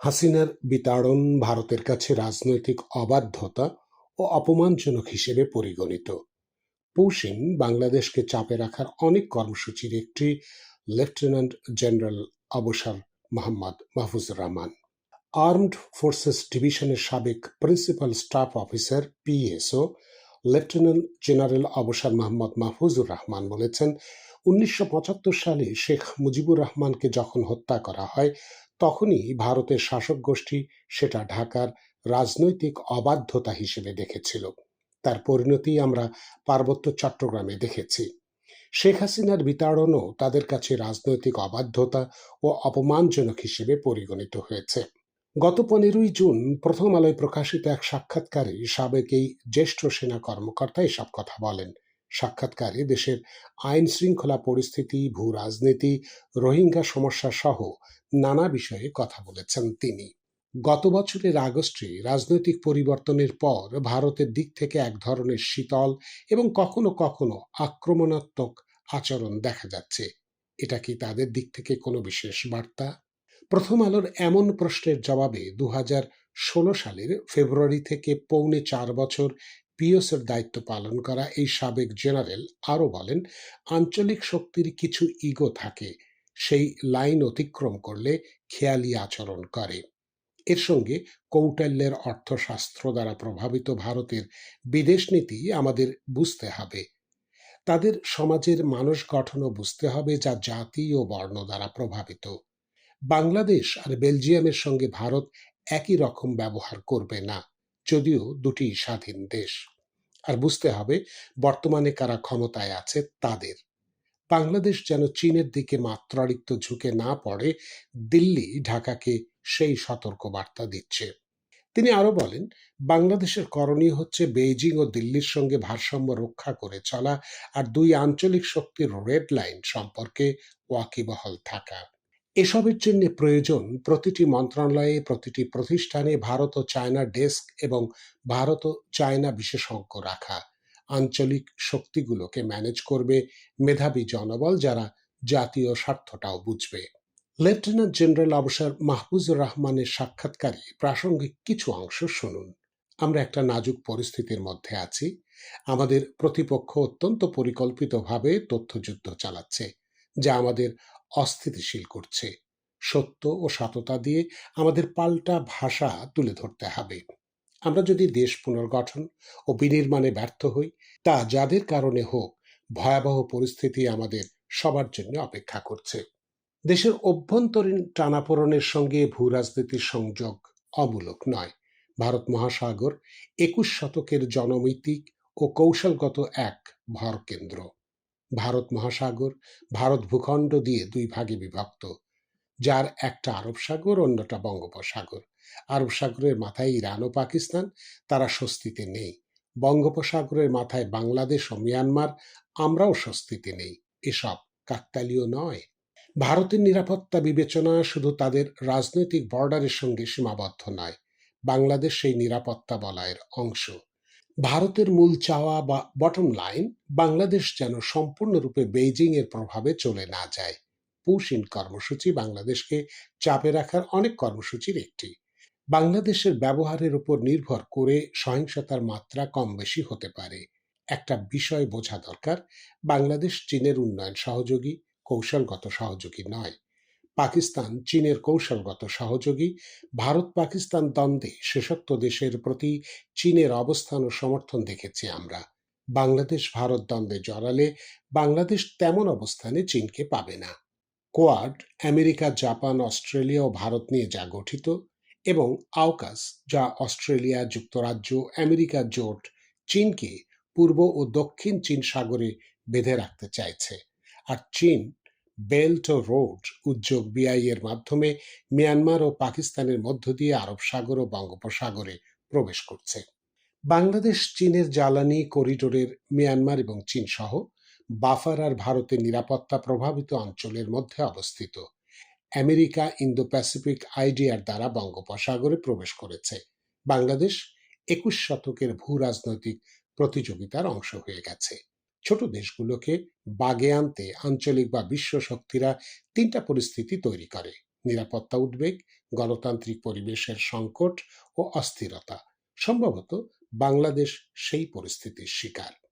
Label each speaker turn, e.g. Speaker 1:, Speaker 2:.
Speaker 1: হাসিনার বিতাড়ন ভারতের কাছে রাজনৈতিক অবাধ্যতা ও অপমানজনক হিসেবে পরিগণিত। পৌশিন বাংলাদেশকে চাপে রাখার অনেক কর্মসূচির একটি লেফটেন্যান্ট জেনারেল অবসর মোহাম্মদ মাহফুজুর রহমান। আর্মড ফোর্সেস ডিভিশনের সাবেক principal staff officer PSO lieutenant general অবসর মোহাম্মদ মাহফুজুর রহমান বলেছেন উনিশশো পঁচাত্তর সালে শেখ মুজিবুর রহমানকে যখন হত্যা করা হয়, তখনই ভারতের শাসক গোষ্ঠী সেটা ঢাকার রাজনৈতিক অবাধ্যতা হিসেবে দেখেছিল। তার পরিণতি আমরা পার্বত্য চট্টগ্রামে দেখেছি। শেখ হাসিনার বিতাড়নও তাদের কাছে রাজনৈতিক অবাধ্যতা ও অপমানজনক হিসেবে পরিগণিত হয়েছে। গত পনেরোই জুন প্রথম আলোয় প্রকাশিত এক সাক্ষাৎকারে সাবেক এই জ্যেষ্ঠ সেনা কর্মকর্তা এসব কথা বলেন। সাক্ষাৎকারে দেশের আইন শৃঙ্খলা পরিস্থিতি, ভূ রাজনীতি, রোহিঙ্গা সমস্যা সহ নানা বিষয়ে কথা বলেছেন তিনি। গত বছরের আগস্টে রাজনৈতিক পরিবর্তনের পর ভারতের দিক থেকে এক ধরনের শীতল এবং কখনো কখনো আক্রমণাত্মক আচরণ দেখা যাচ্ছে। এটা কি তাদের দিক থেকে কোনো বিশেষ বার্তা? প্রথম আলোর এমন প্রশ্নের জবাবে দু সালের ফেব্রুয়ারি থেকে পৌনে চার বছর পিওসের দায়িত্ব পালন করা এই সাবেক জেনারেল আরও বলেন, আঞ্চলিক শক্তির কিছু ইগো থাকে, সেই লাইন অতিক্রম করলে খেয়ালি আচরণ করে। এর সঙ্গে কৌটাল্যের অর্থশাস্ত্র দ্বারা প্রভাবিত ভারতের বিদেশ নীতি আমাদের বুঝতে হবে। তাদের সমাজের মানুষ গঠনও বুঝতে হবে যা জাতি ও বর্ণ দ্বারা প্রভাবিত। বাংলাদেশ আর বেলজিয়ামের সঙ্গে ভারত একই রকম ব্যবহার করবে না। যদিও দুটি স্বাধীন দেশ। আর বুঝতে হবে, বর্তমানে কারা ক্ষমতায় আছে তাদের। বাংলাদেশ যেন চীনের দিকে মাত্রারিক্ত ঝুঁকে না পড়ে, দিল্লি ঢাকাকে সেই সতর্ক বার্তা দিচ্ছে। তিনি আরও বলেন, বাংলাদেশের করণীয় হচ্ছে বেইজিং ও দিল্লির সঙ্গে ভারসাম্য রক্ষা করে চলা আর দুই আঞ্চলিক শক্তির রেড লাইন সম্পর্কে ওয়াকিবহল থাকা। এসবের জন্য প্রয়োজন প্রতিটি মন্ত্রণালয়ে, প্রতিটি প্রতিষ্ঠানে ভারত ও চায়না ডেস্ক এবং ভারত ও চায়না বিশেষজ্ঞ রাখা। আঞ্চলিক শক্তিগুলোকে ম্যানেজ করবে মেধাবী জনবল যারা জাতীয় স্বার্থটাও বুঝবে। লেফটেন্যান্ট জেনারেল অবসর মাহফুজুর রহমানের সাক্ষাৎকারে প্রাসঙ্গিক কিছু অংশ শুনুন। আমরা একটা নাজুক পরিস্থিতির মধ্যে আছি। আমাদের প্রতিপক্ষ অত্যন্ত পরিকল্পিতভাবে তথ্যযুদ্ধ চালাচ্ছে, যা আমাদের অস্থিতিশীল করছে। সত্য ও সততা দিয়ে আমাদের পাল্টা ভাষা তুলে ধরতে হবে। আমরা যদি দেশ পুনর্গঠন ও বিনির্মাণে ব্যর্থ হই, তা যাদের কারণে হোক, ভয়াবহ পরিস্থিতি আমাদের সবার জন্য অপেক্ষা করছে। দেশের অভ্যন্তরীণ টানাপোড়নের সঙ্গে ভূ রাজনীতির সংযোগ অমূলক নয়। ভারত মহাসাগর একুশ শতকের জনমিতিক ও কৌশলগত এক ভরকেন্দ্র। ভারত মহাসাগর, ভারত ভূখণ্ড দিয়ে দুই ভাগে বিভক্ত, যার একটা আরব সাগর, অন্যটা বঙ্গোপসাগর। আরব সাগরের মাথায় ইরান ও পাকিস্তান, তারা স্বস্তিতে নেই। বঙ্গোপসাগরের মাথায় বাংলাদেশ ও মিয়ানমার, আমরাও স্বস্তিতে নেই। এসব কাকতালীয় নয়। ভারতের নিরাপত্তা বিবেচনা শুধু তাদের রাজনৈতিক বর্ডারের সঙ্গে সীমাবদ্ধ নয়। বাংলাদেশ সেই নিরাপত্তা বলয়ের অংশ। ভারতের মূল চাওয়া বা বটম লাইন বাংলাদেশ যেন সম্পূর্ণরূপে বেইজিং এর প্রভাবে চলে না যায়। পুশিন কর্মসূচি বাংলাদেশকে চাপে রাখার অনেক কর্মসূচির একটি। বাংলাদেশের ব্যবহারের উপর নির্ভর করে সহিংসতার মাত্রা কম বেশি হতে পারে। একটা বিষয় বোঝা দরকার বাংলাদেশ চীনের উন্নয়ন সহযোগী, কৌশলগত সহযোগী নয়। পাকিস্তান, চীনের কৌশলগত সহযোগী, ভারত পাকিস্তান দ্বন্দ্বে শেষোক্ত দেশের প্রতি চীনের অবস্থান ও সমর্থন দেখেছি আমরা। বাংলাদেশ, ভারত দ্বন্দ্বে জড়ালে বাংলাদেশ তেমন অবস্থানে চীনকে পাবে না। কোয়াড, আমেরিকা, জাপান, অস্ট্রেলিয়া ও ভারত নিয়ে যা গঠিত এবং আওকাস, যা অস্ট্রেলিয়া, যুক্তরাজ্য, আমেরিকা জোট, চীনকে পূর্ব ও দক্ষিণ চীন সাগরে বেঁধে রাখতে চাইছে। আর চীন বেল্ট ও রোড উদ্যোগ বিআই এর মাধ্যমে মিয়ানমার ও পাকিস্তানের মধ্য দিয়ে আরব সাগর ও বঙ্গোপসাগরে প্রবেশ করছে। বাংলাদেশ, চীনের জ্বালানি করিডোরের মিয়ানমার এবং চীন সহ বাফার আর ভারতের নিরাপত্তা প্রভাবিত অঞ্চলের মধ্যে অবস্থিত। আমেরিকা ইন্দো প্যাসিফিক আইডিয়ার দ্বারা বঙ্গোপসাগরে প্রবেশ করেছে। বাংলাদেশ একুশ শতকের ভূ রাজনৈতিক প্রতিযোগিতার অংশ হয়ে গেছে। ছোট দেশগুলোকে বাগে আনতে আঞ্চলিক বা বিশ্ব শক্তিরা তিনটা পরিস্থিতি তৈরি করে। নিরাপত্তা উদ্বেগ, গণতান্ত্রিক পরিবেশের সংকট ও অস্থিরতা। সম্ভবত বাংলাদেশ সেই পরিস্থিতির শিকার।